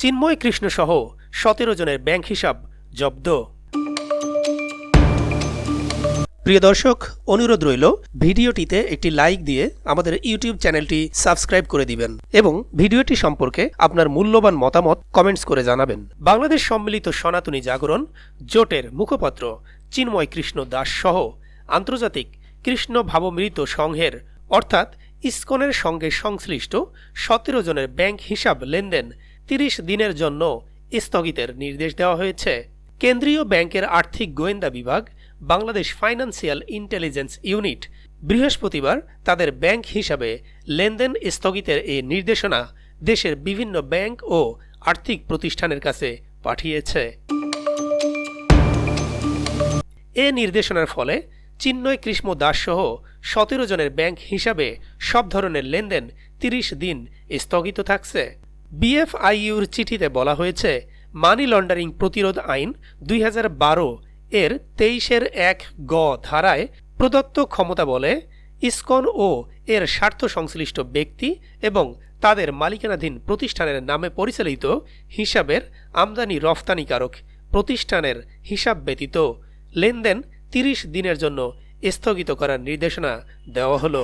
চিন্ময় কৃষ্ণ সহ সতেরো জনের ব্যাংক হিসাব জব্দ। প্রিয় দর্শক, অনুরোধ রইল, ভিডিওটিতে একটি লাইক দিয়ে আমাদের ইউটিউব চ্যানেলটি সাবস্ক্রাইব করে দিবেন এবং ভিডিওটি সম্পর্কে আপনার মূল্যবান মতামত কমেন্টস করে জানাবেন। বাংলাদেশ সম্মিলিত সনাতনী জাগরণ জোটের মুখপাত্র চিন্ময় কৃষ্ণ দাস সহ আন্তর্জাতিক কৃষ্ণ ভাবমৃত সংঘের, অর্থাৎ ইসকনের সঙ্গে সংশ্লিষ্ট সতেরো জনের ব্যাংক হিসাব লেনদেন তিরিশ দিনের জন্য স্থগিতের নির্দেশ দেওয়া হয়েছে। কেন্দ্রীয় ব্যাংকের আর্থিক গোয়েন্দা বিভাগ, বাংলাদেশ ফাইন্যান্সিয়াল ইন্টেলিজেন্স ইউনিট, বৃহস্পতিবার তাদের ব্যাংক হিসাবে লেনদেন স্থগিতের এই নির্দেশনা দেশের বিভিন্ন ব্যাংক ও আর্থিক প্রতিষ্ঠানের কাছে পাঠিয়েছে। এ নির্দেশনার ফলে চিন্ময় কৃষ্ণ দাস সহ সতেরো জনের ব্যাংক হিসাবে সব ধরনের লেনদেন তিরিশ দিন স্থগিত থাকছে। বিএফআইইউর চিঠিতে বলা হয়েছে, মানি লন্ডারিং প্রতিরোধ আইন দুই হাজার বারো এর তেইশের এক গ ধারায় প্রদত্ত ক্ষমতা বলে, ইসকন ও এর স্বার্থ সংশ্লিষ্ট ব্যক্তি এবং তাদের মালিকানাধীন প্রতিষ্ঠানের নামে পরিচালিত হিসাবের আমদানি রফতানিকারক প্রতিষ্ঠানের হিসাব ব্যতীত লেনদেন তিরিশ দিনের জন্য স্থগিত করার নির্দেশনা দেওয়া হলো।